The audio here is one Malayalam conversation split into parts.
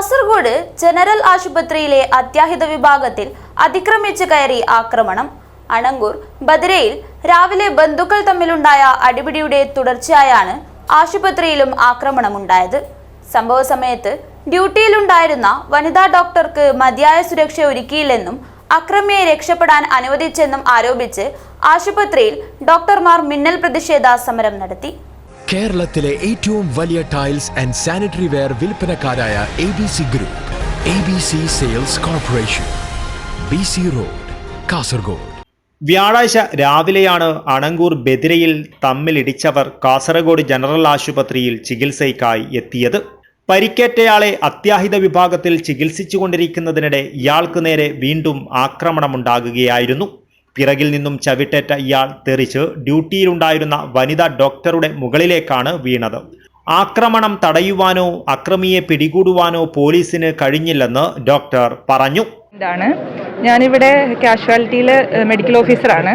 കാസർഗോഡ് ജനറൽ ആശുപത്രിയിലെ അത്യാഹിത വിഭാഗത്തിൽ അതിക്രമിച്ചു കയറി ആക്രമണം. അണങ്കൂർ ബദരയിൽ രാവിലെ ബന്ധുക്കൾ തമ്മിലുണ്ടായ അടിപിടിയുടെ തുടർച്ചയായാണ് ആശുപത്രിയിലും ആക്രമണമുണ്ടായത്. സംഭവ സമയത്ത് ഡ്യൂട്ടിയിലുണ്ടായിരുന്ന വനിതാ ഡോക്ടർക്ക് മതിയായ സുരക്ഷ ഒരുക്കിയില്ലെന്നും അക്രമിയെ രക്ഷപ്പെടാൻ അനുവദിച്ചെന്നും ആരോപിച്ച് ആശുപത്രിയിൽ ഡോക്ടർമാർ മിന്നൽ പ്രതിഷേധ സമരം നടത്തി. കേരളത്തിലെ ഏറ്റവും വലിയ tiles and sanitary ware വിൽപ്പനക്കാരായ A B C group A B C sales corporation B C road Kasaragod. വ്യാഴാഴ്ച രാവിലെയാണ് അണങ്കൂർ ബെതിരയിൽ തമ്മിലിടിച്ചവർ കാസർഗോഡ് ജനറൽ ആശുപത്രിയിൽ ചികിത്സയ്ക്കായി എത്തിയത്. പരിക്കേറ്റയാളെ അത്യാഹിത വിഭാഗത്തിൽ ചികിത്സിച്ചുകൊണ്ടിരിക്കുന്നതിനിടെ ഇയാൾക്ക് നേരെ വീണ്ടും ആക്രമണമുണ്ടാകുകയായിരുന്നു. പിറകിൽ നിന്നും ചവിട്ടേറ്റ ഇയാൾ തെറിച്ച് ഡ്യൂട്ടിയിലുണ്ടായിരുന്ന വനിതാ ഡോക്ടറുടെ മുകളിലേക്കാണ് വീണത്. ആക്രമണം തടയുവാനോ അക്രമിയെ പിടികൂടുവാനോ പോലീസിന് കഴിഞ്ഞില്ലെന്ന് ഡോക്ടർ പറഞ്ഞു. ഇതാണ്. ഞാനിവിടെ കാഷ്വാലിറ്റിയിൽ മെഡിക്കൽ ഓഫീസറാണ്.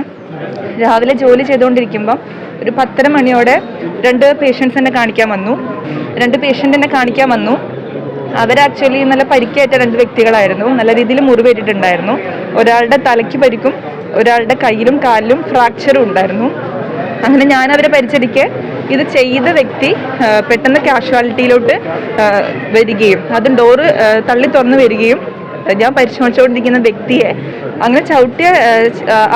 രാവിലെ ജോലി ചെയ്തുകൊണ്ടിരിക്കുമ്പം ഒരു പത്തര മണിയോടെ രണ്ട് പേഷ്യൻസ് എന്നെ കാണിക്കാൻ വന്നു. രണ്ട് പേഷ്യന്റ് എന്നെ കാണിക്കാൻ വന്നു. അവർ ആക്ച്വലി നല്ല പരിക്കേറ്റ രണ്ട് വ്യക്തികളായിരുന്നു. നല്ല രീതിയിൽ മുറിവേറ്റിട്ടുണ്ടായിരുന്നു. ഒരാളുടെ തലയ്ക്ക് പരിക്കും ഒരാളുടെ കയ്യിലും കാലിലും ഫ്രാക്ചറും ഉണ്ടായിരുന്നു. അങ്ങനെ ഞാൻ അവരെ പരിചരിക്കെ ഇത് ചെയ്ത വ്യക്തി പെട്ടെന്ന് കാഷ്വാലിറ്റിയിലോട്ട് വരികയും അത് ഡോറ് തള്ളി തുറന്ന് വരികയും ഞാൻ പരിശോധിച്ചുകൊണ്ടിരിക്കുന്ന വ്യക്തിയെ അങ്ങനെ ചവിട്ടിയ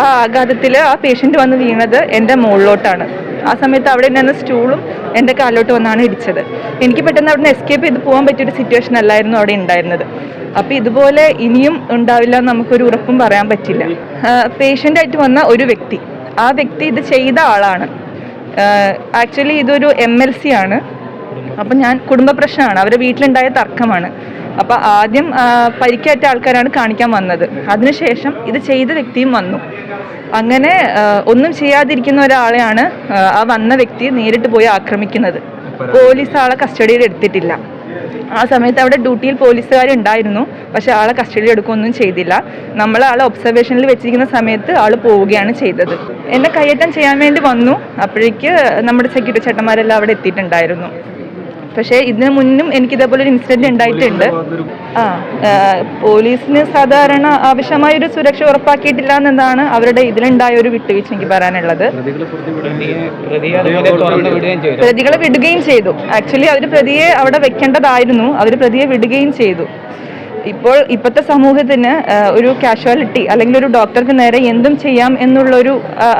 ആ ആഘാതത്തിൽ ആ പേഷ്യന്റ് വന്ന് വീണത് എന്റെ മുകളിലോട്ടാണ്. ആ സമയത്ത് അവിടെ നിന്ന് സ്റ്റൂളും എന്റെ കാലിലോട്ട് വന്നാണ് ഇടിച്ചത്. എനിക്ക് പെട്ടെന്ന് അവിടെ നിന്ന് എസ്കേപ്പ് ചെയ്ത് പോകാൻ പറ്റിയൊരു സിറ്റുവേഷൻ അല്ലായിരുന്നു അവിടെ ഉണ്ടായിരുന്നത്. അപ്പോൾ ഇതുപോലെ ഇനിയും ഉണ്ടാവില്ല എന്ന് നമുക്കൊരു ഉറപ്പും പറയാൻ പറ്റില്ല. പേഷ്യന്റായിട്ട് വന്ന ഒരു വ്യക്തി. ആ വ്യക്തി ഇത് ചെയ്ത ആളാണ്. ആക്ച്വലി ഇതൊരു എം എൽ സി ആണ്. അപ്പം ഞാൻ കുടുംബ പ്രശ്നമാണ് അവരുടെ വീട്ടിലുണ്ടായ തർക്കമാണ്. അപ്പം ആദ്യം പരിക്കേറ്റ ആൾക്കാരാണ് കാണിക്കാൻ വന്നത്. അതിനുശേഷം ഇത് ചെയ്ത വ്യക്തിയും വന്നു. അങ്ങനെ ഒന്നും ചെയ്യാതിരിക്കുന്ന ഒരാളെയാണ് ആ വന്ന വ്യക്തി നേരിട്ട് പോയി ആക്രമിക്കുന്നത്. പോലീസ് ആളെ കസ്റ്റഡിയിൽ എടുത്തിട്ടില്ല. ആ സമയത്ത് അവിടെ ഡ്യൂട്ടിയിൽ പോലീസുകാരുണ്ടായിരുന്നു. പക്ഷെ ആളെ കസ്റ്റഡിയിൽ എടുക്കുകയൊന്നും ചെയ്തില്ല. നമ്മൾ ആളെ ഒബ്സർവേഷനിൽ വെച്ചിരിക്കുന്ന സമയത്ത് ആൾ പോവുകയാണ് ചെയ്തത്. എന്നെ കയ്യേറ്റം ചെയ്യാൻ വേണ്ടി വന്നു. അപ്പോഴേക്ക് നമ്മുടെ സെക്യൂരിറ്റി ചേട്ടന്മാരെല്ലാം അവിടെ എത്തിയിട്ടുണ്ടായിരുന്നു. പക്ഷേ ഇതിനു മുന്നും എനിക്ക് ഇതേപോലെ ഒരു ഇൻസിഡന്റ് ഉണ്ടായിട്ടുണ്ട്. ആ പോലീസിന് സാധാരണ ആവശ്യമായ ഒരു സുരക്ഷ ഉറപ്പാക്കിയിട്ടില്ല എന്നതാണ് അവരുടെ ഇതിലുണ്ടായ ഒരു വിട്ടുവീഴ്ച എനിക്ക് പറയാനുള്ളത്. പ്രതികളെ വിടുകയും ചെയ്തു. ആക്ച്വലി അവർ പ്രതിയെ അവിടെ വെക്കേണ്ടതായിരുന്നു. അവർ പ്രതിയെ വിടുകയും ചെയ്തു. ഇപ്പോൾ ഇപ്പോഴത്തെ സമൂഹത്തിന് ഒരു കാഷ്വാലിറ്റി അല്ലെങ്കിൽ ഒരു ഡോക്ടർക്ക് നേരെ എന്തും ചെയ്യാം എന്നുള്ളൊരു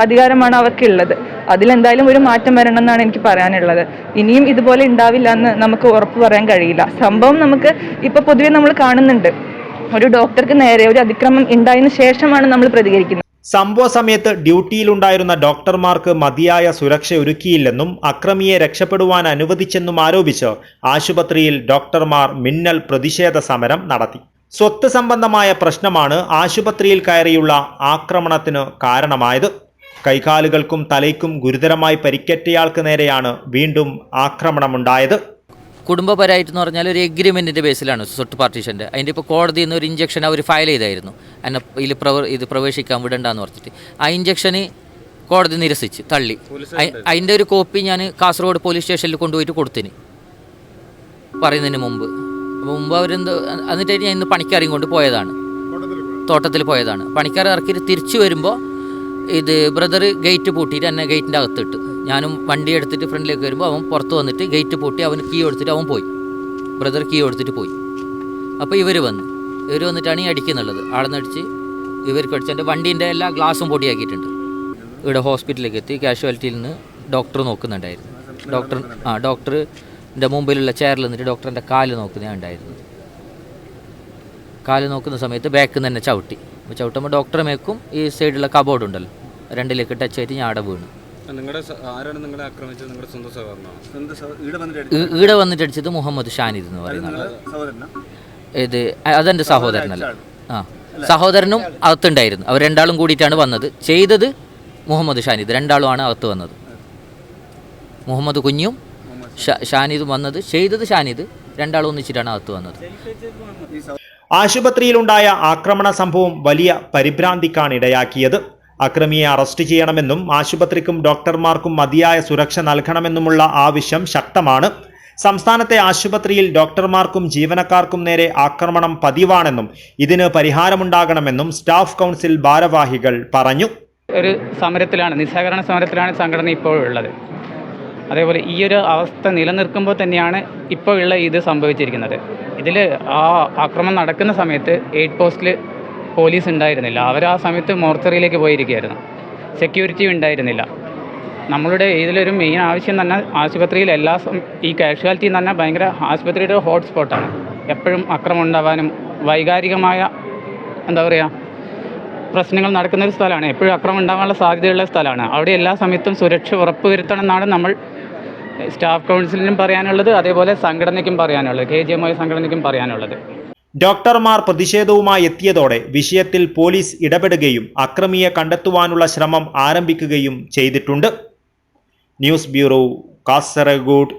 അധികാരമാണ് അവർക്കുള്ളത്. അതിലെന്തായാലും ഒരു മാറ്റം വരണം എന്നാണ് എനിക്ക് പറയാനുള്ളത്. ഇനിയും ഇതുപോലെ ഉണ്ടാവില്ല എന്ന് നമുക്ക് ഉറപ്പ് പറയാൻ കഴിയില്ല. സംഭവം നമുക്ക് ഇപ്പൊ പൊതുവെ നമ്മൾ കാണുന്നുണ്ട്. ഒരു ഡോക്ടർക്ക് നേരെ ഒരു അതിക്രമം ഉണ്ടായതിനു ശേഷമാണ് നമ്മൾ പ്രതികരിക്കുന്നത്. സംഭവ സമയത്ത് ഡ്യൂട്ടിയിലുണ്ടായിരുന്ന ഡോക്ടർമാർക്ക് മതിയായ സുരക്ഷ ഒരുക്കിയില്ലെന്നും അക്രമിയെ രക്ഷപ്പെടുവാൻ അനുവദിച്ചെന്നും ആരോപിച്ച് ആശുപത്രിയിൽ ഡോക്ടർമാർ മിന്നൽ പ്രതിഷേധ സമരം നടത്തി. സ്വത്ത് സംബന്ധമായ പ്രശ്നമാണ് ആശുപത്രിയിൽ കയറിയുള്ള ആക്രമണത്തിന് കാരണമായത്. കൈകാലുകൾക്കും തലയ്ക്കും ഗുരുതരമായി പരിക്കേറ്റയാൾക്ക് നേരെയാണ് വീണ്ടും ആക്രമണമുണ്ടായത്. കുടുംബപരമായിട്ടെന്ന് പറഞ്ഞാൽ ഒരു എഗ്രിമെന്റിന്റെ ബേസിലാണ് സ്വത്ത് പാർട്ടീഷന്റെ അതിന്റെ ഇപ്പോൾ കോടതിയിൽ നിന്ന് ഒരു ഇഞ്ചക്ഷൻ അവർ ഫയൽ ചെയ്തായിരുന്നു. എന്നെ ഇതിൽ പ്രവ ഇത് പ്രവേശിക്കാൻ വിടണ്ടെന്ന് പറഞ്ഞിട്ട്. ആ ഇഞ്ചക്ഷന് കോടതി നിരസിച്ച് തള്ളി. അതിന്റെ ഒരു കോപ്പി ഞാൻ കാസർഗോഡ് പോലീസ് സ്റ്റേഷനിൽ കൊണ്ടുപോയിട്ട് കൊടുത്തിന്. പറയുന്നതിന് മുമ്പ്. അപ്പോൾ മുമ്പ് അവരെന്ത് എന്നിട്ട് ഞാൻ ഇന്ന് പണിക്കാരെയും കൊണ്ട് പോയതാണ്. തോട്ടത്തിൽ പോയതാണ്. പണിക്കാർ ഇറക്കിയിട്ട് തിരിച്ചു വരുമ്പോൾ ഇത് ബ്രദർ ഗേറ്റ് പൂട്ടിയിട്ട് എന്നെ ഗേറ്റിന്റെ അകത്തിട്ട്. ഞാനും വണ്ടി എടുത്തിട്ട് ഫ്രണ്ടിലേക്ക് വരുമ്പോൾ അവൻ പുറത്ത് വന്നിട്ട് ഗേറ്റ് പൂട്ടി അവന് കീ എടുത്തിട്ട് അവൻ പോയി. ബ്രദർ കീ എടുത്തിട്ട് പോയി. അപ്പോൾ ഇവർ വന്നു. ഇവർ വന്നിട്ടാണ് ഈ അടിക്കുന്നുള്ളത്. ആളെന്നടിച്ച് ഇവർക്ക് അടിച്ച് എന്റെ വണ്ടീന്റെ എല്ലാ ഗ്ലാസും പൊടിയാക്കിയിട്ടുണ്ട്. ഇവിടെ ഹോസ്പിറ്റലിലേക്ക് എത്തി. കാഷ്വാലിറ്റിയിൽ നിന്ന് ഡോക്ടർ നോക്കുന്നുണ്ടായിരുന്നു. ഡോക്ടർ ആ ഡോക്ടറിന്റെ മുമ്പിലുള്ള ചെയറിൽ നിന്നിട്ട് ഡോക്ടറിന്റെ കാൽ ഉണ്ടായിരുന്നത് കാൽ നോക്കുന്ന സമയത്ത് ബാക്കിൽ നിന്ന് തന്നെ ചവിട്ടി. ചവിട്ടുമ്പോൾ ഡോക്ടറെ മേക്കും ഈ സൈഡിലുള്ള കബോർഡ് ഉണ്ടല്ലോ രണ്ടിലേക്ക് ടച്ച് ആയിട്ട് ഞാൻ അവിടെ വീണു. നിങ്ങളുടെ ആരാണ് നിങ്ങളെ ആക്രമിച്ചത്? നിങ്ങളുടെ സ്വന്തം ഈടെ വന്നിട്ട് അടിച്ചത്? മുഹമ്മദ് ഷാനിദ് എന്ന് പറയുന്നത് ഇത് അതെന്റെ അതെന്റെ സഹോദരനല്ല. ആ. സഹോദരനും അകത്തുണ്ടായിരുന്നു. അവർ രണ്ടാളും കൂടിയിട്ടാണ് വന്നത്. ചെയ്തത് മുഹമ്മദ് ഷാനിദ് രണ്ടാളുമാണ് അകത്ത് വന്നത്. മുഹമ്മദ് കുഞ്ഞും ഷാനിദും വന്നത്. ചെയ്തത് ഷാനിദ് രണ്ടാളും ഒന്നിച്ചിട്ടാണ് അകത്ത് വന്നത്. ആശുപത്രിയിലുണ്ടായ ആക്രമണ സംഭവം വലിയ പരിഭ്രാന്തിക്കാണ് ഇടയാക്കിയത്. അക്രമിയെ അറസ്റ്റ് ചെയ്യണമെന്നും ആശുപത്രിക്കും ഡോക്ടർമാർക്കും മതിയായ സുരക്ഷ നൽകണമെന്നുമുള്ള ആവശ്യം ശക്തമാണ്. സംസ്ഥാനത്തെ ആശുപത്രിയിൽ ഡോക്ടർമാർക്കും ജീവനക്കാർക്കും നേരെ ആക്രമണം പതിവാണെന്നും ഇതിന് പരിഹാരമുണ്ടാകണമെന്നും സ്റ്റാഫ് കൗൺസിൽ ഭാരവാഹികൾ പറഞ്ഞു. ഒരു സമരത്തിലാണ് നിസ്സഹകരണ സമരത്തിലാണ് സംഘടന ഇപ്പോൾ ഉള്ളത്. അതേപോലെ ഈ ഒരു അവസ്ഥ നിലനിൽക്കുമ്പോൾ തന്നെയാണ് ഇപ്പോൾ ഉള്ള ഇത് സംഭവിച്ചിരിക്കുന്നത്. ഇതിൽ ആ ആക്രമണം നടക്കുന്ന സമയത്ത് എയ്ഡ് പോസ്റ്റിൽ പോലീസ് ഉണ്ടായിരുന്നില്ല. അവർ ആ സമയത്ത് മോർച്ചറിയിലേക്ക് പോയിരിക്കുകയായിരുന്നു. സെക്യൂരിറ്റി ഉണ്ടായിരുന്നില്ല. നമ്മളുടെ ഇതിലൊരു മെയിൻ ആവശ്യം തന്നെ ആശുപത്രിയിൽ എല്ലാ ഈ കാഷ്വാലിറ്റി തന്നെ ഭയങ്കര ആശുപത്രിയുടെ ഹോട്ട്സ്പോട്ടാണ് എപ്പോഴും അക്രമം ഉണ്ടാവാനും വൈകാരികമായ എന്താ പറയുക പ്രശ്നങ്ങൾ നടക്കുന്ന ഒരു സ്ഥലമാണ്. എപ്പോഴും അക്രമം ഉണ്ടാകാനുള്ള സാധ്യതയുള്ള സ്ഥലമാണ്. അവിടെ എല്ലാ സമയത്തും സുരക്ഷ ഉറപ്പുവരുത്തണം എന്നാണ് നമ്മൾ സ്റ്റാഫ് കൗൺസിലിനും പറയാനുള്ളത്. അതേപോലെ സംഘടനയ്ക്കും പറയാനുള്ളത്. കെ ജി എം സംഘടനയ്ക്കും പറയാനുള്ളത്. ഡോക്ടർമാർ പ്രതിഷേധവുമായി എത്തിയതോടെ വിഷയത്തിൽ പോലീസ് ഇടപെടുകയും അക്രമിയെ കണ്ടെത്തുവാനുള്ള ശ്രമം ആരംഭിക്കുകയും ചെയ്തിട്ടുണ്ട്. News bureau Kasaragod.